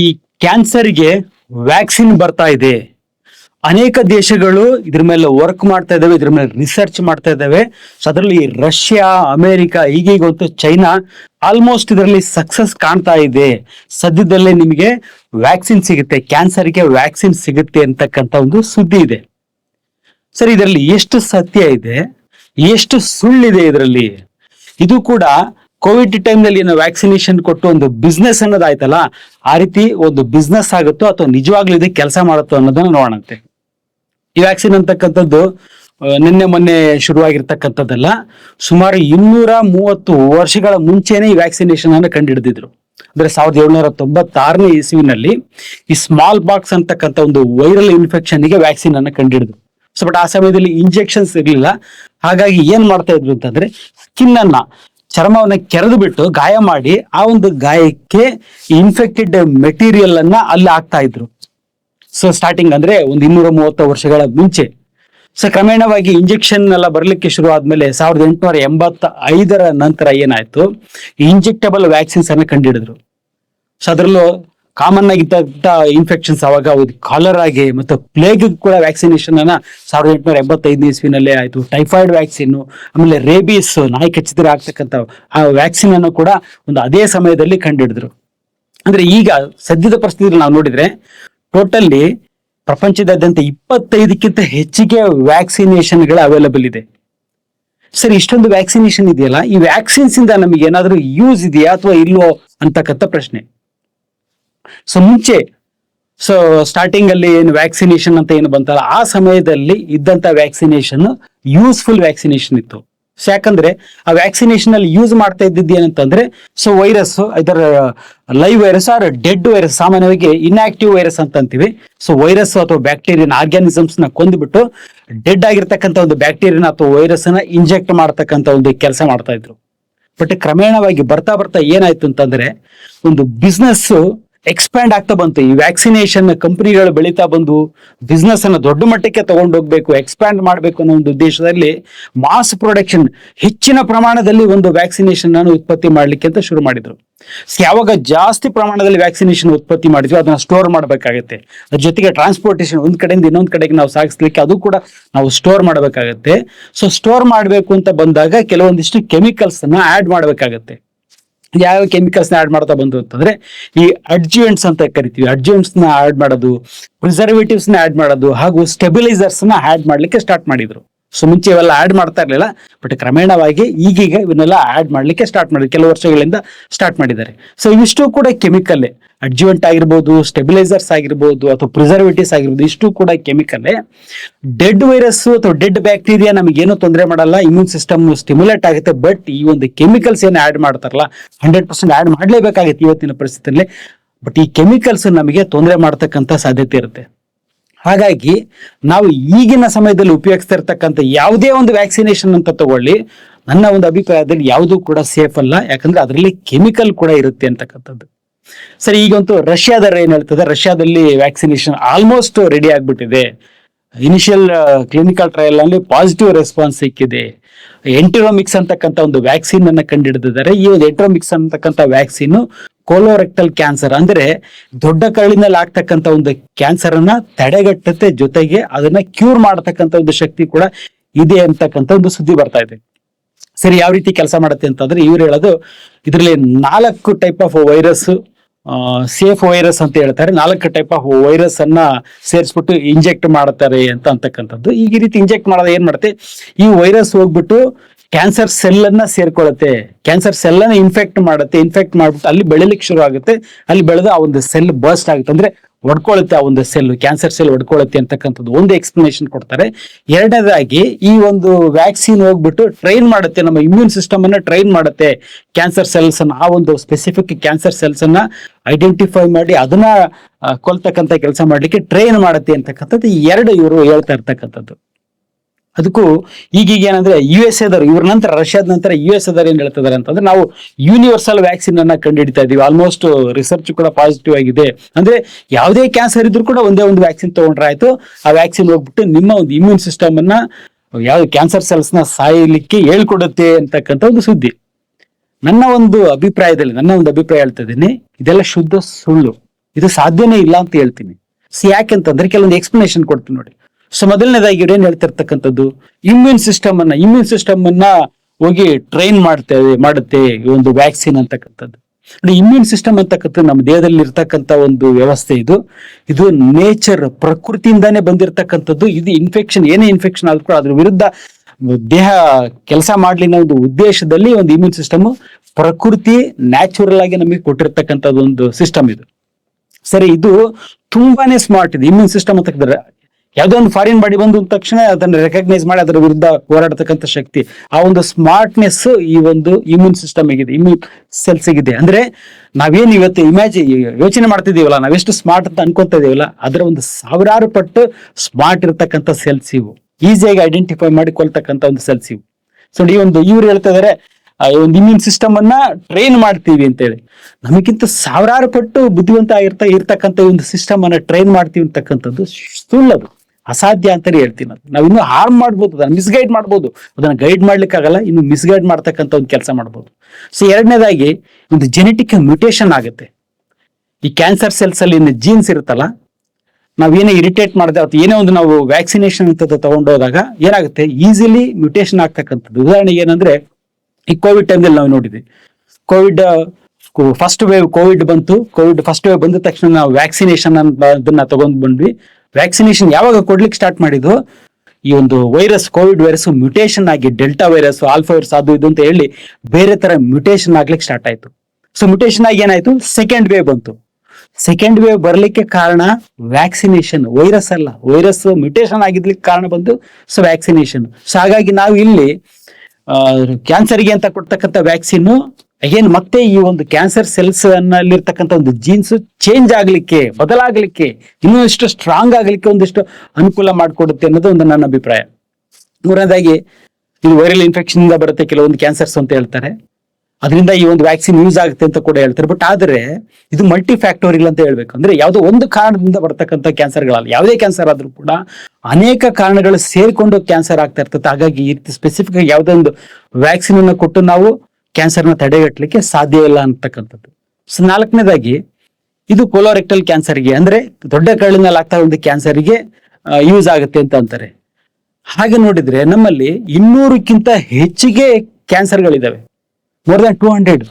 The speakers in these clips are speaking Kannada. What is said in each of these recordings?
ಈ ಕ್ಯಾನ್ಸರ್ಗೆ ವ್ಯಾಕ್ಸಿನ್ ಬರ್ತಾ ಇದೆ. ಅನೇಕ ದೇಶಗಳು ಇದ್ರ ಮೇಲೆ ವರ್ಕ್ ಮಾಡ್ತಾ ಇದ್ದಾವೆ ಇದ್ರ ಮೇಲೆ ರಿಸರ್ಚ್ ಮಾಡ್ತಾ ಇದ್ದಾವೆ ಸೊ ಅದರಲ್ಲಿ ರಷ್ಯಾ, ಅಮೆರಿಕ ಈಗೀಗಂತೂ ಚೈನಾ ಆಲ್ಮೋಸ್ಟ್ ಇದರಲ್ಲಿ ಸಕ್ಸಸ್ ಕಾಣ್ತಾ ಇದೆ. ಸದ್ಯದಲ್ಲೇ ನಿಮಗೆ ವ್ಯಾಕ್ಸಿನ್ ಸಿಗುತ್ತೆ, ಕ್ಯಾನ್ಸರ್ಗೆ ವ್ಯಾಕ್ಸಿನ್ ಸಿಗುತ್ತೆ ಅಂತಕ್ಕಂಥ ಒಂದು ಸುದ್ದಿ ಇದೆ. ಸರ್, ಇದರಲ್ಲಿ ಎಷ್ಟು ಸತ್ಯ ಇದೆ, ಎಷ್ಟು ಸುಳ್ಳಿದೆ ಇದರಲ್ಲಿ. ಇದು ಕೂಡ ಕೋವಿಡ್ ಟೈಮ್ನಲ್ಲಿ ಏನೋ ವ್ಯಾಕ್ಸಿನೇಷನ್ ಕೊಟ್ಟು ಒಂದು ಬಿಸ್ನೆಸ್ ಅನ್ನೋದಾಯ್ತಲ್ಲ, ಆ ರೀತಿ ಒಂದು ಬಿಸ್ನೆಸ್ ಆಗುತ್ತೋ ಅಥವಾ ನಿಜವಾಗ್ಲೂ ಇದೆ ಕೆಲಸ ಮಾಡುತ್ತೋ ಅನ್ನೋದನ್ನ ನೋಡೋಣಂತೆ. ಈ ವ್ಯಾಕ್ಸಿನ್ ಅಂತಕ್ಕಂಥದ್ದು ನಿನ್ನೆ ಮೊನ್ನೆ ಶುರುವಾಗಿರ್ತಕ್ಕಂಥದ್ದಲ್ಲ, ಸುಮಾರು ಇನ್ನೂರ ಮೂವತ್ತು ವರ್ಷಗಳ ಮುಂಚೆನೆ ಈ ವ್ಯಾಕ್ಸಿನೇಷನ್ ಅನ್ನು ಕಂಡುಹಿಡಿದಿದ್ರು. ಅಂದ್ರೆ ಸಾವಿರದ ಏಳ್ನೂರ ತೊಂಬತ್ತಾರನೇ ಇಸುವಿನಲ್ಲಿ ಈ ಸ್ಮಾಲ್ ಬಾಕ್ಸ್ ಅಂತಕ್ಕಂಥ ಒಂದು ವೈರಲ್ ಇನ್ಫೆಕ್ಷನ್ಗೆ ವ್ಯಾಕ್ಸಿನ್ ಅನ್ನ ಕಂಡುಹಿಡಿದ್ರು. ಸೊ ಬಟ್ ಆ ಸಮಯದಲ್ಲಿ ಇಂಜೆಕ್ಷನ್ಸ್ ಇರಲಿಲ್ಲ. ಹಾಗಾಗಿ ಏನ್ ಮಾಡ್ತಾ ಇದ್ರು ಅಂತಂದ್ರೆ ಸ್ಕಿನ್ ಅನ್ನ ಚರ್ಮವನ್ನ ಕೆರೆದು ಬಿಟ್ಟು ಗಾಯ ಮಾಡಿ ಆ ಒಂದು ಗಾಯಕ್ಕೆ ಇನ್ಫೆಕ್ಟೆಡ್ ಮೆಟೀರಿಯಲ್ ಅನ್ನ ಅಲ್ಲಿ ಹಾಕ್ತಾ ಇದ್ರು. ಸೊ ಸ್ಟಾರ್ಟಿಂಗ್ ಅಂದ್ರೆ ಒಂದು ಇನ್ನೂರ ಮೂವತ್ತು ವರ್ಷಗಳ ಮುಂಚೆ. ಸೊ ಕ್ರಮೇಣವಾಗಿ ಇಂಜೆಕ್ಷನ್ ಎಲ್ಲ ಬರಲಿಕ್ಕೆ ಶುರು ಆದ್ಮೇಲೆ ಸಾವಿರದ ಎಂಟುನೂರ ಎಂಬತ್ತ ಐದರ ನಂತರ ಏನಾಯ್ತು? ಇಂಜೆಕ್ಟಬಲ್ ವ್ಯಾಕ್ಸಿನ್ಸ್ ಅನ್ನ ಕಂಡಿಡಿದ್ರು. ಸೊ ಅದರಲ್ಲೂ ಕಾಮನ್ ಆಗಿದ್ದಂತ ಇನ್ಫೆಕ್ಷನ್ಸ್ ಅವಾಗ ಕಾಲರ್ ಆಗಿ ಮತ್ತು ಪ್ಲೇಗ್ ಕೂಡ ವ್ಯಾಕ್ಸಿನೇಷನ್ ಅನ್ನ ಸಾವಿರದ ಎಂಟುನೂರ ಎಂಬತ್ತೈದನೇ ಇಸ್ವಿನಲ್ಲೇ ಆಯಿತು. ಟೈಫಾಯ್ಡ್ ವ್ಯಾಕ್ಸಿನ್ ಆಮೇಲೆ ರೇಬೀಸ್ ನಾಯಿ ಕಚ್ಚಿದ್ರೆ ಆಗ್ತಕ್ಕಂಥ ಆ ವ್ಯಾಕ್ಸಿನ್ ಅನ್ನು ಕೂಡ ಒಂದು ಅದೇ ಸಮಯದಲ್ಲಿ ಕಂಡುಹಿಡಿದ್ರು ಅಂದ್ರೆ ಈಗ ಸದ್ಯದ ಪರಿಸ್ಥಿತಿಯಲ್ಲಿ ನಾವು ನೋಡಿದ್ರೆ ಟೋಟಲ್ಲಿ ಪ್ರಪಂಚದಾದ್ಯಂತ ಇಪ್ಪತ್ತೈದಕ್ಕಿಂತ ಹೆಚ್ಚಿಗೆ ವ್ಯಾಕ್ಸಿನೇಷನ್ಗಳು ಅವೈಲಬಲ್ ಇದೆ. ಸರ್, ಇಷ್ಟೊಂದು ವ್ಯಾಕ್ಸಿನೇಷನ್ ಇದೆಯಲ್ಲ? ಈ ವ್ಯಾಕ್ಸಿನ್ಸ್ ಇಂದ ನಮಗೆ ಏನಾದರೂ ಯೂಸ್ ಇದೆಯಾ ಅಥವಾ ಇಲ್ವೋ ಅಂತಕ್ಕಂಥ ಪ್ರಶ್ನೆ. ಸೊ ಮುಂಚೆ ಸೊ ಸ್ಟಾರ್ಟಿಂಗ್ ಅಲ್ಲಿ ಏನು ವ್ಯಾಕ್ಸಿನೇಷನ್ ಅಂತ ಏನು ಬಂತಲ್ಲ, ಆ ಸಮಯದಲ್ಲಿ ಇದ್ದಂತ ವ್ಯಾಕ್ಸಿನೇಷನ್ ಯೂಸ್ಫುಲ್ ವ್ಯಾಕ್ಸಿನೇಷನ್ ಇತ್ತು. ಯಾಕಂದ್ರೆ, ಆ ವ್ಯಾಕ್ಸಿನೇಷನ್ ಅಲ್ಲಿ ಯೂಸ್ ಮಾಡ್ತಾ ಇದ್ದಿದ್ದು ಏನಂತಂದ್ರೆ ಸೊ ವೈರಸ್ ಇದರ live virus or dead virus ಸಾಮಾನ್ಯವಾಗಿ ಇನ್ಆಕ್ಟಿವ್ ವೈರಸ್ ಅಂತ ಅಂತೀವಿ ಸೊ ವೈರಸ್ ಅಥವಾ ಬ್ಯಾಕ್ಟೀರಿಯನ್ ಆರ್ಗ್ಯಾನಿಸಮ್ಸ್ನ ಕೊಂದ್ಬಿಟ್ಟು ಡೆಡ್ ಆಗಿರ್ತಕ್ಕಂಥ ಒಂದು ಬ್ಯಾಕ್ಟೀರಿಯನ್ ಅಥವಾ ವೈರಸ್ನ ಇಂಜೆಕ್ಟ್ ಮಾಡ್ತಕ್ಕಂಥ ಒಂದು ಕೆಲಸ ಮಾಡ್ತಾ ಇದ್ರು. ಬಟ್ ಕ್ರಮೇಣವಾಗಿ ಬರ್ತಾ ಬರ್ತಾ ಏನಾಯ್ತು ಅಂತಂದ್ರೆ, ಒಂದು ಬಿಸ್ನೆಸ್ ಎಕ್ಸ್ಪ್ಯಾಂಡ್ ಆಗ್ತಾ ಬಂತು. ಈ ವ್ಯಾಕ್ಸಿನೇಷನ್ ಕಂಪನಿಗಳು ಬೆಳೀತಾ ಬಂದು ಬಿಸ್ನೆಸ್ ಅನ್ನು ದೊಡ್ಡ ಮಟ್ಟಕ್ಕೆ ತಗೊಂಡು ಹೋಗ್ಬೇಕು ಎಕ್ಸ್ಪ್ಯಾಂಡ್ ಮಾಡಬೇಕು ಅನ್ನೋ ಒಂದು ಉದ್ದೇಶದಲ್ಲಿ ಮಾಸ್ ಪ್ರೊಡಕ್ಷನ್ ಹೆಚ್ಚಿನ ಪ್ರಮಾಣದಲ್ಲಿ ಒಂದು ವ್ಯಾಕ್ಸಿನೇಷನ್ ಅನ್ನು ಉತ್ಪತ್ತಿ ಮಾಡ್ಲಿಕ್ಕೆ ಅಂತ ಶುರು ಮಾಡಿದ್ರು. ಯಾವಾಗ ಜಾಸ್ತಿ ಪ್ರಮಾಣದಲ್ಲಿ ವ್ಯಾಕ್ಸಿನೇಷನ್ ಉತ್ಪತ್ತಿ ಮಾಡಿದ್ವಿ ಅದನ್ನ ಸ್ಟೋರ್ ಮಾಡಬೇಕಾಗುತ್ತೆ. ಅದ್ರ ಜೊತೆಗೆ ಟ್ರಾನ್ಸ್ಪೋರ್ಟೇಷನ್ ಒಂದ್ ಕಡೆಯಿಂದ ಇನ್ನೊಂದ್ ಕಡೆಗೆ ನಾವು ಸಾಗಿಸ್ಲಿಕ್ಕೆ ಅದು ಕೂಡ ನಾವು ಸ್ಟೋರ್ ಮಾಡಬೇಕಾಗತ್ತೆ. ಸೊ ಸ್ಟೋರ್ ಮಾಡಬೇಕು ಅಂತ ಬಂದಾಗ ಕೆಲವೊಂದಿಷ್ಟು ಕೆಮಿಕಲ್ಸ್ ಅನ್ನ ಆಡ್ ಮಾಡಬೇಕಾಗತ್ತೆ. ಯಾವ ಕೆಮಿಕಲ್ಸ್ನ ಆಡ್ ಮಾಡ್ತಾ ಬಂತು ಅಂತಂದ್ರೆ, ಈ ಅಡ್ಜುವೆಂಟ್ಸ್ ಅಂತ ಕರಿತೀವಿ. ಅಡ್ಜುವೆಂಟ್ಸ್ನ ಆಡ್ ಮಾಡೋದು ಪ್ರಿಸರ್ವೇಟಿವ್ಸ್ನ ಆಡ್ ಮಾಡೋದು, ಹಾಗೂ ಸ್ಟೆಬಿಲೈಸರ್ಸ್ನ ಆಡ್ ಮಾಡ್ಲಿಕ್ಕೆ ಸ್ಟಾರ್ಟ್ ಮಾಡಿದ್ರು. ಸೊ ಮುಂಚೆ ಇವೆಲ್ಲ ಆ್ಯಡ್ ಮಾಡ್ತಾ ಇರಲಿಲ್ಲ ಬಟ್ ಕ್ರಮೇಣವಾಗಿ ಈಗೀಗ ಇವನ್ನೆಲ್ಲ ಆ್ಯಡ್ ಮಾಡಲಿಕ್ಕೆ ಸ್ಟಾರ್ಟ್ ಮಾಡಿದ್ರು ಕೆಲವು ವರ್ಷಗಳಿಂದ ಸ್ಟಾರ್ಟ್ ಮಾಡಿದ್ದಾರೆ. ಸೊ ಇವಿಷ್ಟು ಕೂಡ ಕೆಮಿಕಲ್ಲೇ ಅಡ್ಜುವೆಂಟ್ ಆಗಿರ್ಬೋದು ಸ್ಟೆಬಿಲೈಸರ್ಸ್ ಆಗಿರ್ಬೋದು, ಅಥವಾ ಪ್ರಿಸರ್ವೇಟಿವ್ಸ್ ಆಗಿರ್ಬೋದು, ಇಷ್ಟು ಕೂಡ ಕೆಮಿಕಲ್ಲೇ ಡೆಡ್ ವೈರಸ್ ಅಥವಾ ಡೆಡ್ ಬ್ಯಾಕ್ಟೀರಿಯಾ ನಮಗೇನು ತೊಂದರೆ ಮಾಡಲ್ಲ ಇಮ್ಯೂನ್ ಸಿಸ್ಟಮ್ ಸ್ಟಿಮ್ಯುಲೇಟ್ ಆಗುತ್ತೆ ಬಟ್ ಈ ಒಂದು ಕೆಮಿಕಲ್ಸ್ ಏನು ಆ್ಯಡ್ ಮಾಡ್ತಾರಲ್ಲ ಹಂಡ್ರೆಡ್ ಪರ್ಸೆಂಟ್ ಆ್ಯಡ್ ಮಾಡಲೇಬೇಕಾಗುತ್ತೆ ಇವತ್ತಿನ ಪರಿಸ್ಥಿತಿಯಲ್ಲಿ. ಬಟ್ ಈ ಕೆಮಿಕಲ್ಸ್ ನಮಗೆ ತೊಂದರೆ ಮಾಡ್ತಕ್ಕಂಥ ಸಾಧ್ಯತೆ ಇರುತ್ತೆ. ಹಾಗಾಗಿ ನಾವು ಈಗಿನ ಸಮಯದಲ್ಲಿ ಉಪಯೋಗಿಸ್ತಾ ಇರ್ತಕ್ಕಂಥ ಯಾವುದೇ ಒಂದು ವ್ಯಾಕ್ಸಿನೇಷನ್ ಅಂತ ತಗೊಳ್ಳಿ, ನನ್ನ ಒಂದು ಅಭಿಪ್ರಾಯದಲ್ಲಿ ಯಾವುದೂ ಕೂಡ ಸೇಫ್ ಅಲ್ಲ. ಯಾಕಂದ್ರೆ ಅದರಲ್ಲಿ ಕೆಮಿಕಲ್ ಕೂಡ ಇರುತ್ತೆ ಅಂತಕ್ಕಂಥದ್ದು. ಸರಿ, ಈಗಂತೂ ರಷ್ಯಾದವರು ಏನ್ ಹೇಳ್ತದೆ ರಷ್ಯಾದಲ್ಲಿ ವ್ಯಾಕ್ಸಿನೇಷನ್ ಆಲ್ಮೋಸ್ಟ್ ರೆಡಿ ಆಗ್ಬಿಟ್ಟಿದೆ. ಇನಿಷಿಯಲ್ ಕ್ಲಿನಿಕಲ್ ಟ್ರಯಲ್ ಅಲ್ಲಿ ಪಾಸಿಟಿವ್ ರೆಸ್ಪಾನ್ಸ್ ಸಿಕ್ಕಿದೆ. ಎಂಟಿರೋಮಿಕ್ಸ್ ಅಂತಕ್ಕಂಥ ಒಂದು ವ್ಯಾಕ್ಸಿನ್ ಅನ್ನ ಕಂಡುಹಿಡಿದಿದ್ದಾರೆ ಈ ಒಂದು ಎಂಟ್ರೋಮಿಕ್ಸ್ ಅಂತಕ್ಕಂಥ ವ್ಯಾಕ್ಸಿನ್ ಕೋಲೋರೆಕ್ಟಲ್ ಕ್ಯಾನ್ಸರ್ ಅಂದ್ರೆ ದೊಡ್ಡ ಕರಳಿನಲ್ಲಿ ಆಗ್ತಕ್ಕಂಥ ಒಂದು ಕ್ಯಾನ್ಸರ್ ಅನ್ನ ತಡೆಗಟ್ಟುತ್ತೆ ಜೊತೆಗೆ ಅದನ್ನ ಕ್ಯೂರ್ ಮಾಡತಕ್ಕಂಥ ಒಂದು ಶಕ್ತಿ ಕೂಡ ಇದೆ ಅಂತಕ್ಕಂಥ ಒಂದು ಸುದ್ದಿ ಬರ್ತಾ ಇದೆ. ಸರಿ, ಯಾವ ರೀತಿ ಕೆಲಸ ಮಾಡುತ್ತೆ ಅಂತಂದ್ರೆ ಇವ್ರು ಹೇಳೋದು, ಇದರಲ್ಲಿ ನಾಲ್ಕು type of virus safe virus ಅಂತ ಹೇಳ್ತಾರೆ. ನಾಲ್ಕು ಟೈಪ್ ಆಫ್ ವೈರಸ್ ಅನ್ನ ಸೇರಿಸ್ಬಿಟ್ಟು ಇಂಜೆಕ್ಟ್ ಮಾಡ್ತಾರೆ ಅಂತ ಅಂತಕ್ಕಂಥದ್ದು. ಈಗ ಈ ರೀತಿ ಇಂಜೆಕ್ಟ್ ಮಾಡೋದು ಏನ್ ಮಾಡುತ್ತೆ? ಈ ವೈರಸ್ ಹೋಗ್ಬಿಟ್ಟು ಕ್ಯಾನ್ಸರ್ ಸೆಲ್ ಅನ್ನ ಸೇರ್ಕೊಳ್ಳುತ್ತೆ ಕ್ಯಾನ್ಸರ್ ಸೆಲ್ ಅನ್ನ ಇನ್ಫೆಕ್ಟ್ ಮಾಡುತ್ತೆ. ಇನ್ಫೆಕ್ಟ್ ಮಾಡ್ಬಿಟ್ಟು ಅಲ್ಲಿ ಬೆಳಿಲಿಕ್ಕೆ ಶುರು ಆಗುತ್ತೆ. ಅಲ್ಲಿ ಬೆಳೆದು ಆ ಒಂದು ಸೆಲ್ ಬರ್ಸ್ಟ್ ಆಗುತ್ತೆ. ಅಂದ್ರೆ ಒಡ್ಕೊಳ್ಳುತ್ತೆ ಆ ಒಂದು ಸೆಲ್ ಕ್ಯಾನ್ಸರ್ ಸೆಲ್ ಒಡ್ಕೊಳ್ಳುತ್ತೆ ಅಂತಕ್ಕಂಥದ್ದು ಒಂದು ಎಕ್ಸ್ಪ್ಲನೇಷನ್ ಕೊಡ್ತಾರೆ. ಎರಡನೇದಾಗಿ ಈ ಒಂದು ವ್ಯಾಕ್ಸಿನ್ ಹೋಗ್ಬಿಟ್ಟು ಟ್ರೈನ್ ಮಾಡುತ್ತೆ. ನಮ್ಮ ಇಮ್ಯೂನ್ ಸಿಸ್ಟಮ್ ಅನ್ನ ಟ್ರೈನ್ ಮಾಡುತ್ತೆ. ಕ್ಯಾನ್ಸರ್ ಸೆಲ್ಸ್ ಅನ್ನ, ಆ ಒಂದು ಸ್ಪೆಸಿಫಿಕ್ ಕ್ಯಾನ್ಸರ್ ಸೆಲ್ಸ್ ಅನ್ನ ಐಡೆಂಟಿಫೈ ಮಾಡಿ ಅದನ್ನ ಕೊಲ್ತಕ್ಕಂಥ ಕೆಲಸ ಮಾಡ್ಲಿಕ್ಕೆ ಟ್ರೈನ್ ಮಾಡುತ್ತೆ ಅಂತಕ್ಕಂಥದ್ದು. ಎರಡು ಇವರು ಹೇಳ್ತಾ ಇರ್ತಕ್ಕಂಥದ್ದು. ಅದಕ್ಕೂ ಈಗೀಗ ಏನಂದ್ರೆ ಯು ಎಸ್ ಎದವರು ಇವ್ರ ನಂತರ, ರಷ್ಯಾದ ನಂತರ ಯು ಎಸ್ ಎದರ್ ಏನ್ ಹೇಳ್ತಿದ್ದಾರೆ ಅಂತಂದ್ರೆ ನಾವು ಯೂನಿವರ್ಸಲ್ ವ್ಯಾಕ್ಸಿನ್ ಅನ್ನ ಕಂಡುಹಿಡಿತಾ ಇದೀವಿ. ಆಲ್ಮೋಸ್ಟ್ ರಿಸರ್ಚ್ ಕೂಡ ಪಾಸಿಟಿವ್ ಆಗಿದೆ. ಅಂದ್ರೆ ಯಾವುದೇ ಕ್ಯಾನ್ಸರ್ ಇದ್ರೂ ಕೂಡ ಒಂದೇ ಒಂದು ವ್ಯಾಕ್ಸಿನ್ ತಗೊಂಡ್ರೆ ಆಯ್ತು. ಆ ವ್ಯಾಕ್ಸಿನ್ ಹೋಗ್ಬಿಟ್ಟು ನಿಮ್ಮ ಒಂದು ಇಮ್ಯೂನ್ ಸಿಸ್ಟಮ್ ಅನ್ನ ಯಾವ ಕ್ಯಾನ್ಸರ್ ಸೆಲ್ಸ್ನ ಸಾಯಲಿಕ್ಕೆ ಹೇಳ್ಕೊಡುತ್ತೆ ಅಂತಕ್ಕಂಥ ಒಂದು ಸುದ್ದಿ. ನನ್ನ ಒಂದು ಅಭಿಪ್ರಾಯದಲ್ಲಿ, ನನ್ನ ಒಂದು ಅಭಿಪ್ರಾಯ ಹೇಳ್ತಾ ಇದ್ದೀನಿ. ಇದೆಲ್ಲ ಶುದ್ಧ ಸುಳ್ಳು. ಇದು ಸಾಧ್ಯನೇ ಇಲ್ಲ ಅಂತ ಹೇಳ್ತೀನಿ. ಯಾಕೆಂತಂದ್ರೆ ಕೆಲವೊಂದು ಎಕ್ಸ್ಪ್ಲನೇಷನ್ ಕೊಡ್ತೀನಿ ನೋಡಿ. ಸೊ ಮೊದಲನೇದಾಗಿ ಇವ್ರು ಹೇಳ್ತಿರ್ತಕ್ಕಂಥದ್ದು? ಇಮ್ಯೂನ್ ಸಿಸ್ಟಮ್ ಅನ್ನ ಇಮ್ಯೂನ್ ಸಿಸ್ಟಮ್ ಅನ್ನ ಹೋಗಿ ಟ್ರೈನ್ ಮಾಡ್ತೇವೆ ಮಾಡುತ್ತೆ ಈ ಒಂದು ವ್ಯಾಕ್ಸಿನ್ ಅಂತಕ್ಕಂಥದ್ದು. ಇಮ್ಯೂನ್ ಸಿಸ್ಟಮ್ ಅಂತಕ್ಕಂಥದ್ದು ನಮ್ಮ ದೇಹದಲ್ಲಿ ಇರ್ತಕ್ಕಂಥ ಒಂದು ವ್ಯವಸ್ಥೆ ಇದು. ಇದು ನೇಚರ್ ಪ್ರಕೃತಿಯಿಂದಾನೇ ಬಂದಿರತಕ್ಕಂಥದ್ದು. ಇದು ಇನ್ಫೆಕ್ಷನ್ ಏನೇ ಇನ್ಫೆಕ್ಷನ್ ಆದ್ರೂ ಅದ್ರ ವಿರುದ್ಧ ದೇಹ ಕೆಲಸ ಮಾಡ್ಲಿ ಒಂದು ಉದ್ದೇಶದಲ್ಲಿ ಒಂದು ಇಮ್ಯೂನ್ ಸಿಸ್ಟಮ್ ಪ್ರಕೃತಿ ನ್ಯಾಚುರಲ್ ಆಗಿ ನಮಗೆ ಕೊಟ್ಟಿರ್ತಕ್ಕಂಥದ್ದು ಒಂದು ಸಿಸ್ಟಮ್ ಇದು. ಸರಿ, ಇದು ತುಂಬಾನೇ ಸ್ಮಾರ್ಟ್ ಇದೆ. ಇಮ್ಯೂನ್ ಸಿಸ್ಟಮ್ ಅಂತ ಯಾವುದೋ ಒಂದು ಫಾರಿನ್ ಬಾಡಿ ಬಂದ ತಕ್ಷಣ ಅದನ್ನ ರೆಕಗ್ನೈಸ್ ಮಾಡಿ ಅದರ ವಿರುದ್ಧ ಹೋರಾಡತಕ್ಕಂಥ ಶಕ್ತಿ. ಆ ಒಂದು ಸ್ಮಾರ್ಟ್ನೆಸ್ ಈ ಒಂದು ಇಮ್ಯೂನ್ ಸಿಸ್ಟಮ್ ಆಗಿದೆ ಇಮ್ಯೂನ್ ಸೆಲ್ಸ್ ಆಗಿದೆ ಅಂದ್ರೆ ನಾವೇನ್ ಇವತ್ತು ಇಮ್ಯಾಜಿ ಯೋಚನೆ ಮಾಡ್ತಿದೀವಲ್ಲ ನಾವೆಷ್ಟು ಸ್ಮಾರ್ಟ್ ಅಂತ ಅನ್ಕೊಂತ ಇದೀವಲ್ಲ, ಅದರ ಒಂದು ಸಾವಿರಾರು ಪಟ್ಟು ಸ್ಮಾರ್ಟ್ ಇರತಕ್ಕಂಥ ಸೆಲ್ಸ್ ಇವು. ಈಸಿಯಾಗಿ ಐಡೆಂಟಿಫೈ ಮಾಡಿಕೊಳ್ತಕ್ಕಂಥ ಒಂದು ಸೆಲ್ಸ್ ಇವು. ಸೊ ಈ ಒಂದು ಇವ್ರು ಹೇಳ್ತಾ ಇದಾರೆ ಒಂದು ಇಮ್ಯೂನ್ ಸಿಸ್ಟಮ್ ಅನ್ನ ಟ್ರೈನ್ ಮಾಡ್ತೀವಿ ಅಂತ ಹೇಳಿ ನಮಗಿಂತ ಸಾವಿರಾರು ಪಟ್ಟು ಬುದ್ಧಿವಂತ ಇರ್ತಾ ಇರ್ತಕ್ಕಂಥ ಒಂದು ಸಿಸ್ಟಮ್ ಅನ್ನ ಟ್ರೈನ್ ಮಾಡ್ತೀವಿ ಅಂತಕ್ಕಂಥದ್ದು ಸುಳ್ಳದು ಅಸಾಧ್ಯ ಅಂತಾನೆ ಹೇಳ್ತೀನಿ ನಾವು ಇನ್ನು ಹಾರ್ಮ್ ಮಾಡ್ಬೋದು, ಅದನ್ನ ಮಿಸ್ಗೈಡ್ ಮಾಡ್ಬೋದು. ಅದನ್ನ ಗೈಡ್ ಮಾಡ್ಲಿಕ್ಕಾಗಲ್ಲ, ಇನ್ನು ಮಿಸ್ಗೈಡ್ ಮಾಡ್ತಕ್ಕಂಥ ಒಂದು ಕೆಲಸ ಮಾಡ್ಬೋದು. ಸೊ ಎರಡನೇದಾಗಿ ಒಂದು ಜೆನೆಟಿಕ್ ಮ್ಯೂಟೇಶನ್ ಆಗುತ್ತೆ. ಈ ಕ್ಯಾನ್ಸರ್ ಸೆಲ್ಸ್ ಅಲ್ಲಿ ಜೀನ್ಸ್ ಇರುತ್ತಲ್ಲ ನಾವೇನೇ ಇರಿಟೇಟ್ ಮಾಡಿದೆ, ಅಥವಾ ಏನೇ ಒಂದು ನಾವು ವ್ಯಾಕ್ಸಿನೇಷನ್ ಅಂತ ತಗೊಂಡೋದಾಗ ಏನಾಗುತ್ತೆ? ಈಸಿಲಿ ಮ್ಯೂಟೇಶನ್ ಆಗ್ತಕ್ಕಂಥದ್ದು. ಉದಾಹರಣೆಗೆ ಏನಂದ್ರೆ, ಈ ಕೋವಿಡ್ ಟೈಮ್ದಲ್ಲಿ ನಾವು ನೋಡಿದ್ವಿ. ಕೋವಿಡ್ ಫಸ್ಟ್ ವೇವ್ ಕೋವಿಡ್ ಬಂತು. ಕೋವಿಡ್ ಫಸ್ಟ್ ವೇವ್ ಬಂದ ತಕ್ಷಣ ನಾವು ವ್ಯಾಕ್ಸಿನೇಷನ್ ಅದನ್ನ ತಗೊಂಡ್ ಬಂದ್ವಿ. ವ್ಯಾಕ್ಸಿನೇಷನ್ ಯಾವಾಗ ಕೊಡ್ಲಿಕ್ಕೆ ಸ್ಟಾರ್ಟ್ ಮಾಡಿದ್ದು? ಈ ಒಂದು ವೈರಸ್ ಕೋವಿಡ್ ವೈರಸ್ ಮ್ಯುಟೇಷನ್ ಆಗಿ ಡೆಲ್ಟಾ ವೈರಸ್ ಆಲ್ಫಾ ವೈರಸ್ ಅದು ಇದು ಅಂತ ಹೇಳಿ ಬೇರೆ ತರ ಮ್ಯುಟೇಷನ್ ಆಗ್ಲಿಕ್ಕೆ ಸ್ಟಾರ್ಟ್ ಆಯ್ತು. ಸೊ ಮ್ಯೂಟೇಶನ್ ಆಗಿ ಏನಾಯ್ತು? ಸೆಕೆಂಡ್ ವೇವ್ ಬಂತು. ಸೆಕೆಂಡ್ ವೇವ್ ಬರ್ಲಿಕ್ಕೆ ಕಾರಣ ವ್ಯಾಕ್ಸಿನೇಷನ್ ವೈರಸ್ ಅಲ್ಲ. ವೈರಸ್ ಮ್ಯೂಟೇಶನ್ ಆಗಿದ್ಲಿಕ್ಕೆ ಕಾರಣ ಬಂದು ಸೊ ವ್ಯಾಕ್ಸಿನೇಷನ್ ಸೊ ಹಾಗಾಗಿ ನಾವು ಇಲ್ಲಿ ಕ್ಯಾನ್ಸರ್ಗೆ ಅಂತ ಕೊಡ್ತಕ್ಕಂಥ ವ್ಯಾಕ್ಸಿನ್ ಅಗೇನ್ ಮತ್ತೆ ಈ ಒಂದು ಕ್ಯಾನ್ಸರ್ ಸೆಲ್ಸ್ ಅನ್ನಲ್ಲಿರ್ತಕ್ಕಂಥ ಒಂದು ಜೀನ್ಸ್ ಚೇಂಜ್ ಆಗಲಿಕ್ಕೆ, ಬದಲಾಗಲಿಕ್ಕೆ ಇನ್ನೊಂದಿಷ್ಟು ಸ್ಟ್ರಾಂಗ್ ಆಗಲಿಕ್ಕೆ ಒಂದಿಷ್ಟು ಅನುಕೂಲ ಮಾಡಿಕೊಡುತ್ತೆ ಅನ್ನೋದು ಒಂದು ನನ್ನ ಅಭಿಪ್ರಾಯ. ಮೂರನೇದಾಗಿ, ಇದು ವೈರಲ್ ಇನ್ಫೆಕ್ಷನ್ ಇಂದ ಬರುತ್ತೆ ಕೆಲವೊಂದು ಕ್ಯಾನ್ಸರ್ಸ್ ಅಂತ ಹೇಳ್ತಾರೆ. ಅದರಿಂದ ಈ ಒಂದು ವ್ಯಾಕ್ಸಿನ್ ಯೂಸ್ ಆಗುತ್ತೆ ಅಂತ ಕೂಡ ಹೇಳ್ತಾರೆ. ಬಟ್ ಆದ್ರೆ ಇದು ಮಲ್ಟಿ ಫ್ಯಾಕ್ಟೋರಿಯಲ್ ಅಂತ ಹೇಳ್ಬೇಕು. ಅಂದ್ರೆ ಯಾವುದೋ ಒಂದು ಕಾರಣದಿಂದ ಬರ್ತಕ್ಕಂಥ ಕ್ಯಾನ್ಸರ್ಗಳಲ್ಲ ಯಾವುದೇ ಕ್ಯಾನ್ಸರ್ ಆದ್ರೂ ಕೂಡ ಅನೇಕ ಕಾರಣಗಳು ಸೇರಿಕೊಂಡು ಕ್ಯಾನ್ಸರ್ ಆಗ್ತಾ ಇರ್ತದೆ. ಹಾಗಾಗಿ ಈ ರೀತಿ ಸ್ಪೆಸಿಫಿಕ್ ಆಗಿ ಯಾವುದೋ ಒಂದು ವ್ಯಾಕ್ಸಿನ್ ಅನ್ನು ಕೊಟ್ಟು ನಾವು ಕ್ಯಾನ್ಸರ್ನ ತಡೆಗಟ್ಟಲಿಕ್ಕೆ ಸಾಧ್ಯ ಇಲ್ಲ ಅಂತಕ್ಕಂಥದ್ದು. ಸೊ ನಾಲ್ಕನೇದಾಗಿ ಇದು ಕೊಲೋರೆಕ್ಟಲ್ ಕ್ಯಾನ್ಸರ್ಗೆ ಅಂದ್ರೆ ದೊಡ್ಡ ಕರಳಿನಲ್ಲಿ ಆಗ್ತಾ ಒಂದು ಕ್ಯಾನ್ಸರ್ಗೆ ಯೂಸ್ ಆಗುತ್ತೆ ಅಂತ ಅಂತಾರೆ. ಹಾಗೆ ನೋಡಿದ್ರೆ ನಮ್ಮಲ್ಲಿ ಇನ್ನೂರಕ್ಕಿಂತ ಹೆಚ್ಚಿಗೆ ಕ್ಯಾನ್ಸರ್ಗಳಿದಾವೆ more than two hundred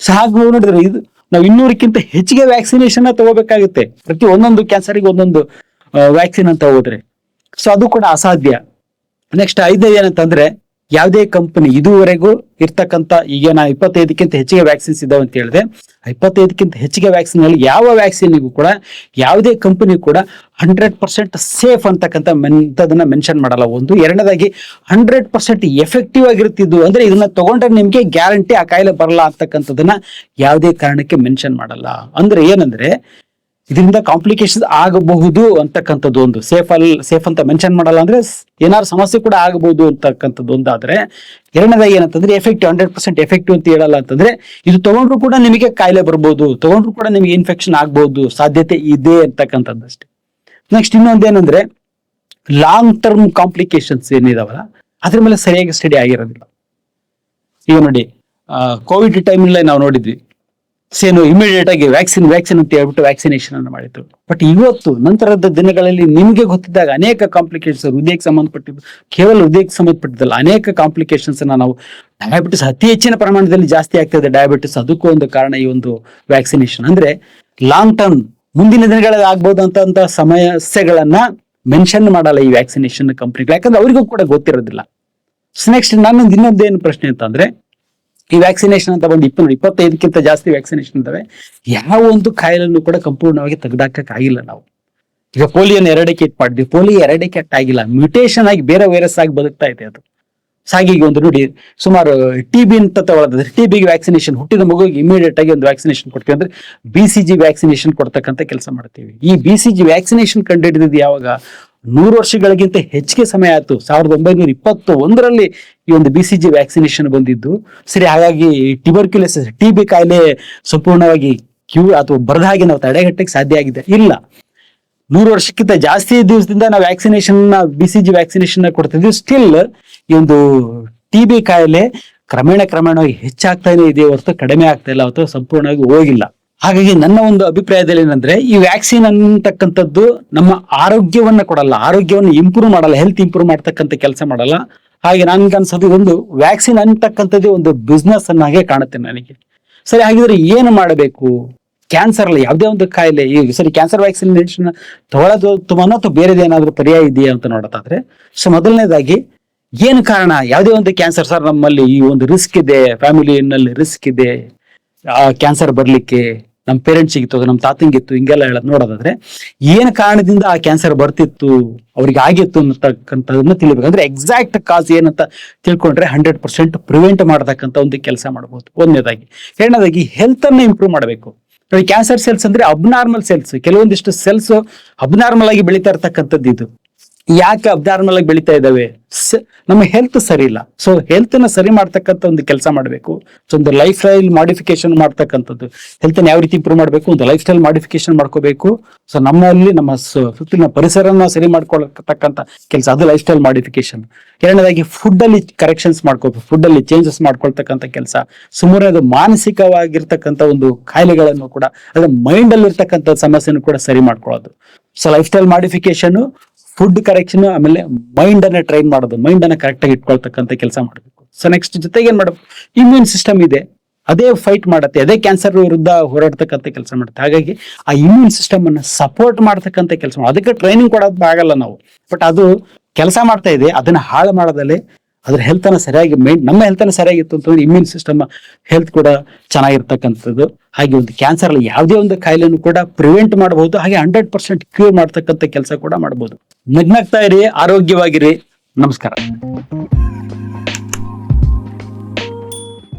so ಹಾಗೆ ನೋಡಿದ್ರೆ ಇದು ನಾವು ಇನ್ನೂರಕ್ಕಿಂತ ಹೆಚ್ಚಿಗೆ ವ್ಯಾಕ್ಸಿನೇಷನ್ ತಗೋಬೇಕಾಗುತ್ತೆ. ಪ್ರತಿ ಒಂದೊಂದು ಕ್ಯಾನ್ಸರ್ಗೆ ಒಂದೊಂದು ವ್ಯಾಕ್ಸಿನ್ ಅಂತ ಹೋದ್ರೆ ಸೊ ಅದು ಕೂಡ ಅಸಾಧ್ಯ. ನೆಕ್ಸ್ಟ್ ಐದನೇದು ಏನಂತಂದ್ರೆ ಯಾವುದೇ ಕಂಪನಿ ಇದುವರೆಗೂ ಇರ್ತಕ್ಕಂಥ, ಈಗ ನಾ ಇಪ್ಪತ್ತೈದಕ್ಕಿಂತ ಹೆಚ್ಚಿಗೆ ವ್ಯಾಕ್ಸಿನ್ಸ್ ಇದಾವೆ ಅಂತ ಹೇಳಿದೆ. ಇಪ್ಪತ್ತೈದಕ್ಕಿಂತ ಹೆಚ್ಚಿಗೆ ವ್ಯಾಕ್ಸಿನ್ ಅಲ್ಲಿ ಯಾವ ವ್ಯಾಕ್ಸಿನ್ಗೂ ಕೂಡ ಯಾವುದೇ ಕಂಪನಿ ಕೂಡ ಹಂಡ್ರೆಡ್ ಪರ್ಸೆಂಟ್ ಸೇಫ್ ಅಂತಕ್ಕಂಥ ಮೆಂತದನ್ನ ಮೆನ್ಷನ್ ಮಾಡಲ್ಲ. ಒಂದು, ಎರಡನೇದಾಗಿ ಹಂಡ್ರೆಡ್ ಪರ್ಸೆಂಟ್ ಎಫೆಕ್ಟಿವ್ ಆಗಿರ್ತಿದ್ದು ಅಂದ್ರೆ ಇದನ್ನ ತಗೊಂಡ್ರೆ ನಿಮ್ಗೆ ಗ್ಯಾರಂಟಿ ಆ ಕಾಯಿಲೆ ಬರಲ್ಲ ಅಂತಕ್ಕಂಥದನ್ನ ಯಾವುದೇ ಕಾರಣಕ್ಕೆ ಮೆನ್ಷನ್ ಮಾಡಲ್ಲ. ಅಂದ್ರೆ ಏನಂದ್ರೆ ಇದರಿಂದ ಕಾಂಪ್ಲಿಕೇಶನ್ ಆಗಬಹುದು ಅಂತಕ್ಕಂಥದ್ದು ಒಂದು. ಸೇಫ್ ಅಲ್ಲಿ ಸೇಫ್ ಅಂತ ಮೆನ್ಷನ್ ಮಾಡಲ್ಲ ಅಂದ್ರೆ ಏನಾದ್ರು ಸಮಸ್ಯೆ ಕೂಡ ಆಗಬಹುದು ಅಂತಕ್ಕಂಥದ್ದು ಒಂದಾದ್ರೆ, ಎರಡನೇದಾಗಿ ಏನಂತಂದ್ರೆ ಎಫೆಕ್ಟಿವ್ ಹಂಡ್ರೆಡ್ ಪರ್ಸೆಂಟ್ ಎಫೆಕ್ಟಿವ್ ಅಂತ ಹೇಳಲ್ಲ ಅಂತಂದ್ರೆ, ಇದು ತಗೊಂಡ್ರು ಕೂಡ ನಿಮಗೆ ಕಾಯಿಲೆ ಬರ್ಬೋದು, ತಗೊಂಡ್ರು ಕೂಡ ನಿಮಗೆ ಇನ್ಫೆಕ್ಷನ್ ಆಗ್ಬಹುದು ಸಾಧ್ಯತೆ ಇದೆ ಅಂತಕ್ಕಂಥದ್ದು ಅಷ್ಟೇ. ನೆಕ್ಸ್ಟ್ ಇನ್ನೊಂದು ಏನಂದ್ರೆ ಲಾಂಗ್ ಟರ್ಮ್ ಕಾಂಪ್ಲಿಕೇಶನ್ಸ್ ಏನಿದಾವಲ್ಲ, ಅದ್ರ ಮೇಲೆ ಸರಿಯಾಗಿ ಸ್ಟಡಿ ಆಗಿರೋದಿಲ್ಲ. ಈಗ ನೋಡಿ ಕೋವಿಡ್ ಟೈಮ್ ನಾವು ನೋಡಿದ್ವಿ. ಸೇನು ಇಮಿಡಿಯೇಟ್ ಆಗಿ ವ್ಯಾಕ್ಸಿನ್ ವ್ಯಾಕ್ಸಿನ್ ಅಂತ ಹೇಳ್ಬಿಟ್ಟು ವ್ಯಾಕ್ಸಿನೇಷನ್ ಅನ್ನು ಮಾಡಿದ್ರು. ಬಟ್ ಇವತ್ತು, ನಂತರದ ದಿನಗಳಲ್ಲಿ ನಿಮಗೆ ಗೊತ್ತಿದ್ದಾಗ ಅನೇಕ ಕಾಂಪ್ಲಿಕೇಶನ್ಸ್ ಹೃದಯಕ್ಕೆ ಸಂಬಂಧಪಟ್ಟಿದ್ದು ಕೇವಲ ಹೃದಯಕ್ಕೆ ಸಂಬಂಧಪಟ್ಟಿದ್ದಲ್ಲ, ಅನೇಕ ಕಾಂಪ್ಲಿಕೇಶನ್ಸ್ ನಾವು ಡಯಾಬಿಟಿಸ್ ಅತಿ ಹೆಚ್ಚಿನ ಪ್ರಮಾಣದಲ್ಲಿ ಜಾಸ್ತಿ ಆಗ್ತದೆ ಡಯಾಬಿಟಿಸ್ ಅದಕ್ಕೂ ಒಂದು ಕಾರಣ ಈ ಒಂದು ವ್ಯಾಕ್ಸಿನೇಷನ್ ಅಂದ್ರೆ ಲಾಂಗ್ ಟರ್ಮ್ ಮುಂದಿನ ದಿನಗಳಲ್ಲಿ ಆಗ್ಬೋದು ಅಂತ ಸಮಸ್ಯೆಗಳನ್ನ ಮೆನ್ಷನ್ ಮಾಡಲ್ಲ ಈ ವ್ಯಾಕ್ಸಿನೇಷನ್ ಕಂಪ್ನಿಗಳು ಯಾಕಂದ್ರೆ ಅವರಿಗೂ ಕೂಡ ಗೊತ್ತಿರೋದಿಲ್ಲ. ನೆಕ್ಸ್ಟ್ ನನ್ನೊಂದು ಇನ್ನೊಂದೇನು ಪ್ರಶ್ನೆ ಅಂತಂದ್ರೆ ಈ ವ್ಯಾಕ್ಸಿನೇಷನ್ ಅಂತ ಬಂದು ಇಪ್ಪ ಇಪ್ಪತ್ತೈದಕ್ಕಿಂತ ಜಾಸ್ತಿ ವ್ಯಾಕ್ಸಿನೇಷನ್ ಇದಾವೆ ಯಾವ ಒಂದು ಕಾಯಿಲೆಯನ್ನು ಕೂಡ ಸಂಪೂರ್ಣವಾಗಿ ತೆಗೆದಾಕಕ್ ಆಗಿಲ್ಲ ನಾವು. ಈಗ ಪೋಲಿಯೋನ ಎರಡಿಕೇಟ್ ಮಾಡಿದ್ವಿ. ಪೋಲಿಯೋ ಎರಡಿಕೇಟ್ ಆಗಿಲ್ಲ ಮ್ಯೂಟೇಷನ್ ಆಗಿ ಬೇರೆ ವೈರಸ್ ಆಗಿ ಬದುಕ್ತಾ ಇದೆ ಅದು. ಸಾಗಿಗೆ ಒಂದು ನೋಡಿ, ಸುಮಾರು ಟಿ ಬಿ ಅಂತ ತಗೊಳ್ಳೋದಾದ್ರೆ ಟಿ ಬಿಗೆ ವ್ಯಾಕ್ಸಿನೇಷನ್ ಹುಟ್ಟಿದ ಮಗುವಿಗೆ ಇಮಿಡಿಯೇಟ್ ಆಗಿ ಒಂದು ವ್ಯಾಕ್ಸಿನೇಷನ್ ಕೊಡ್ತೀವಿ. ಅಂದ್ರೆ ಬಿ ಸಿ ಜಿ ವ್ಯಾಕ್ಸಿನೇಷನ್ ಕೊಡ್ತಕ್ಕಂಥ ಕೆಲಸ ಮಾಡ್ತೀವಿ. ಈ ಬಿ ಸಿ ಜಿ ವ್ಯಾಕ್ಸಿನೇಷನ್ ಕಂಡುಹಿಡಿದಿದ್ದು ಯಾವಾಗ? ನೂರು ವರ್ಷಗಳಿಗಿಂತ ಹೆಚ್ಚಿಗೆ ಸಮಯ ಆಯ್ತು. ಸಾವಿರದ ಒಂಬೈನೂರ ಇಪ್ಪತ್ತು ಒಂದರಲ್ಲಿ ಈ ಒಂದು ಬಿ ಸಿ ಜಿ ವ್ಯಾಕ್ಸಿನೇಷನ್ ಬಂದಿದ್ದು. ಸರಿ, ಹಾಗಾಗಿ ಟಿಬರ್ಕ್ಯುಲಸ್ ಟಿ ಬಿ ಕಾಯಿಲೆ ಸಂಪೂರ್ಣವಾಗಿ ಕ್ಯೂ ಅಥವಾ ಬರದ ಹಾಗೆ ನಾವು ತಡೆಗಟ್ಟಕ್ಕೆ ಸಾಧ್ಯ ಆಗಿದೆ. ಇಲ್ಲ. ನೂರು ವರ್ಷಕ್ಕಿಂತ ಜಾಸ್ತಿ ದಿವಸದಿಂದ ನಾವು vaccination B C G vaccination ಕೊಡ್ತಿದ್ವಿ. ಸ್ಟಿಲ್ ಈ ಒಂದು ಟಿ ಬಿ ಕಾಯಿಲೆ ಕ್ರಮೇಣ ಕ್ರಮೇಣವಾಗಿ ಹೆಚ್ಚಾಗ್ತಾನೆ ಇದೆ ಹೊರತು ಕಡಿಮೆ ಆಗ್ತಾ ಇಲ್ಲ. ಅಥವಾ ಸಂಪೂರ್ಣವಾಗಿ ಹೋಗಿಲ್ಲ. ಹಾಗಾಗಿ ನನ್ನ ಒಂದು ಅಭಿಪ್ರಾಯದಲ್ಲಿ ಏನಂದ್ರೆ, ಈ ವ್ಯಾಕ್ಸಿನ್ ಅಂತಕ್ಕಂಥದ್ದು ನಮ್ಮ ಆರೋಗ್ಯವನ್ನ ಕೊಡಲ್ಲ, ಆರೋಗ್ಯವನ್ನು ಇಂಪ್ರೂವ್ ಮಾಡಲ್ಲ ಹೆಲ್ತ್ ಇಂಪ್ರೂವ್ ಮಾಡ್ತಕ್ಕಂಥ ಕೆಲಸ ಮಾಡಲ್ಲ. ಹಾಗೆ ನನ್ಗೆ ಅನ್ಸೋದು ಒಂದು ವ್ಯಾಕ್ಸಿನ್ ಅಂತಕ್ಕಂಥದ್ದೇ ಒಂದು ಬಿಸ್ನೆಸ್ ಅನ್ನಾಗೆ ಕಾಣುತ್ತೆ ನನಗೆ. ಸರಿ, ಹಾಗಿದ್ರೆ ಏನು ಮಾಡಬೇಕು? ಕ್ಯಾನ್ಸರ್ ಅಲ್ಲ, ಯಾವುದೇ ಒಂದು ಕಾಯಿಲೆ ಈಗ ಸರಿ ಕ್ಯಾನ್ಸರ್ ವ್ಯಾಕ್ಸಿನೇಷನ್ ತಗೊಳ್ಳೋದು ತುಂಬಾನೋ ಅಥವಾ ಬೇರೆದೇನಾದ್ರೂ ಪರ್ಯಾಯ ಇದೆಯಾ ಅಂತ ನೋಡೋದಾದ್ರೆ ಸೊ ಮೊದಲನೇದಾಗಿ ಏನು ಕಾರಣ? ಯಾವುದೇ ಒಂದು ಕ್ಯಾನ್ಸರ್ ಸರ್, ನಮ್ಮಲ್ಲಿ ಈ ಒಂದು ರಿಸ್ಕ್ ಇದೆ ಫ್ಯಾಮಿಲಿನಲ್ಲಿ ರಿಸ್ಕ್ ಇದೆ. ಕ್ಯಾನ್ಸರ್ ಬರ್ಲಿಕ್ಕೆ ನಮ್ಮ ಪೇರೆಂಟ್ಸ್ ಇತ್ತು ನಮ್ಮ ತಾತಂಗಿತ್ತು ಹಿಂಗೆಲ್ಲ ಹೇಳ ನೋಡೋದಾದ್ರೆ ಏನು ಕಾರಣದಿಂದ ಆ ಕ್ಯಾನ್ಸರ್ ಬರ್ತಿತ್ತು, ಅವ್ರಿಗೆ ಆಗಿತ್ತು ಅನ್ನತಕ್ಕಂಥದನ್ನ ತಿಳಿಬೇಕು ಅಂದ್ರೆ ಎಕ್ಸಾಕ್ಟ್ ಕಾಸ್ ಏನಂತ ತಿಳ್ಕೊಂಡ್ರೆ ಹಂಡ್ರೆಡ್ ಪರ್ಸೆಂಟ್ ಪ್ರಿವೆಂಟ್ ಮಾಡತಕ್ಕಂಥ ಒಂದು ಕೆಲಸ ಮಾಡಬಹುದು ಒಂದನೇದಾಗಿ. ಎರಡನೇದಾಗಿ ಹೆಲ್ತ್ ಅನ್ನ ಇಂಪ್ರೂವ್ ಮಾಡಬೇಕು. ಕ್ಯಾನ್ಸರ್ ಸೆಲ್ಸ್ ಅಂದ್ರೆ ಅಬ್ನಾರ್ಮಲ್ ಸೆಲ್ಸ್ ಕೆಲವೊಂದಿಷ್ಟು ಸೆಲ್ಸ್ ಅಬ್ನಾರ್ಮಲ್ ಆಗಿ ಬೆಳೀತಾ ಇರ್ತಕ್ಕಂಥದ್ದು ಇದು. ಯಾಕೆ ಅಬ್ನಾರ್ಮಲ್ ಮೇಲೆ ಬೆಳೀತಾ ಇದ್ದಾವೆ? ನಮ್ಮ ಹೆಲ್ತ್ ಸರಿ ಇಲ್ಲ. ಸೊ ಹೆಲ್ತ್ನ ಸರಿ ಮಾಡ್ತಕ್ಕಂಥ ಒಂದು ಕೆಲಸ ಮಾಡಬೇಕು. ಸೊ ಒಂದು ಲೈಫ್ ಸ್ಟೈಲ್ ಮಾಡಿಫಿಕೇಶನ್ ಮಾಡ್ತಕ್ಕಂಥದ್ದು ಹೆಲ್ತ್ ಯಾವ ರೀತಿ ಇಂಪ್ರೂವ್ ಮಾಡಬೇಕು? ಒಂದು ಲೈಫ್ ಸ್ಟೈಲ್ ಮಾಡಿಫಿಕೇಶನ್ ಮಾಡ್ಕೋಬೇಕು. ಸೊ ನಮ್ಮಲ್ಲಿ, ನಮ್ಮ ಸುತ್ತಲಿನ ಪರಿಸರನ ಸರಿ ಮಾಡ್ಕೊಳ್ತಕ್ಕಂಥ ಕೆಲಸ ಅದು ಲೈಫ್ ಸ್ಟೈಲ್ ಮಾಡಿಫಿಕೇಶನ್ ಎರಡನೇದಾಗಿ ಫುಡ್ ಅಲ್ಲಿ ಕರೆಕ್ಷನ್ಸ್ ಮಾಡ್ಕೋಬೇಕು. ಫುಡ್ ಅಲ್ಲಿ ಚೇಂಜಸ್ ಮಾಡ್ಕೊಳ್ತಕ್ಕಂಥ ಕೆಲಸ. ಸುಮಾರು ಮಾನಸಿಕವಾಗಿರ್ತಕ್ಕಂಥ ಒಂದು ಕಾಯಿಲೆಗಳನ್ನು ಕೂಡ, ಅದ್ರ ಮೈಂಡ್ ಅಲ್ಲಿ ಇರ್ತಕ್ಕಂಥ ಸಮಸ್ಯೆನೂ ಕೂಡ ಸರಿ ಮಾಡ್ಕೊಳ್ಳೋದು. So lifestyle modification food correction ಆಮೇಲೆ ಮೈಂಡ್ ಅನ್ನ ಟ್ರೈನ್ ಮಾಡೋದು ಮೈಂಡ್ ಅನ್ನ ಕರೆಕ್ಟ್ ಆಗಿ ಇಟ್ಕೊಳ್ತಕ್ಕಂಥ ಕೆಲಸ ಮಾಡಬೇಕು. ಸೊ ನೆಕ್ಸ್ಟ್ ಜೊತೆಗೆ ಏನ್ ಮಾಡಬೇಕು? ಇಮ್ಯೂನ್ ಸಿಸ್ಟಮ್ ಇದೆ. ಅದೇ ಫೈಟ್ ಮಾಡುತ್ತೆ. ಅದೇ ಕ್ಯಾನ್ಸರ್ ವಿರುದ್ಧ ಹೋರಾಡ್ತಕ್ಕಂಥ ಕೆಲಸ ಮಾಡುತ್ತೆ. ಹಾಗಾಗಿ ಆ ಇಮ್ಯೂನ್ ಸಿಸ್ಟಮ್ ಅನ್ನ ಸಪೋರ್ಟ್ ಮಾಡ್ತಕ್ಕಂಥ ಕೆಲಸ ಅದಕ್ಕೆ ಟ್ರೈನಿಂಗ್ ಕೊಡೋದು ಆಗಲ್ಲ ನಾವು. ಬಟ್ ಅದು ಕೆಲಸ ಮಾಡ್ತಾ ಇದೆ. ಅದನ್ನ ಹಾಳು ಮಾಡೋದಲ್ಲಿ ಅದ್ರ ಹೆಲ್ತ್ ಅನ್ನ ಸರಿಯಾಗಿ ಮೈಂಡ್ ನಮ್ಮ ಹೆಲ್ತ್ ಅನ್ನ ಸರಿಯಾಗಿತ್ತು ಅಂತಂದ್ರೆ ಇಮ್ಯೂನ್ ಸಿಸ್ಟಮ್ ಹೆಲ್ತ್ ಕೂಡ ಚೆನ್ನಾಗಿರ್ತಕ್ಕಂಥದ್ದು. ಹಾಗೆ ಒಂದು ಕ್ಯಾನ್ಸರ್ ಅಲ್ಲಿ ಯಾವುದೇ ಒಂದು ಕಾಯಿಲೆನೂ ಕೂಡ ಪ್ರಿವೆಂಟ್ ಮಾಡಬಹುದು. ಹಾಗೆ ಹಂಡ್ರೆಡ್ ಪರ್ಸೆಂಟ್ ಕ್ಯೂರ್ ಮಾಡ್ತಕ್ಕಂಥ ಕೆಲಸ ಕೂಡ ಮಾಡಬಹುದು. ನಗ್ನಾಗ್ತಾ ಇರಿ, ಆರೋಗ್ಯವಾಗಿರಿ. ನಮಸ್ಕಾರ.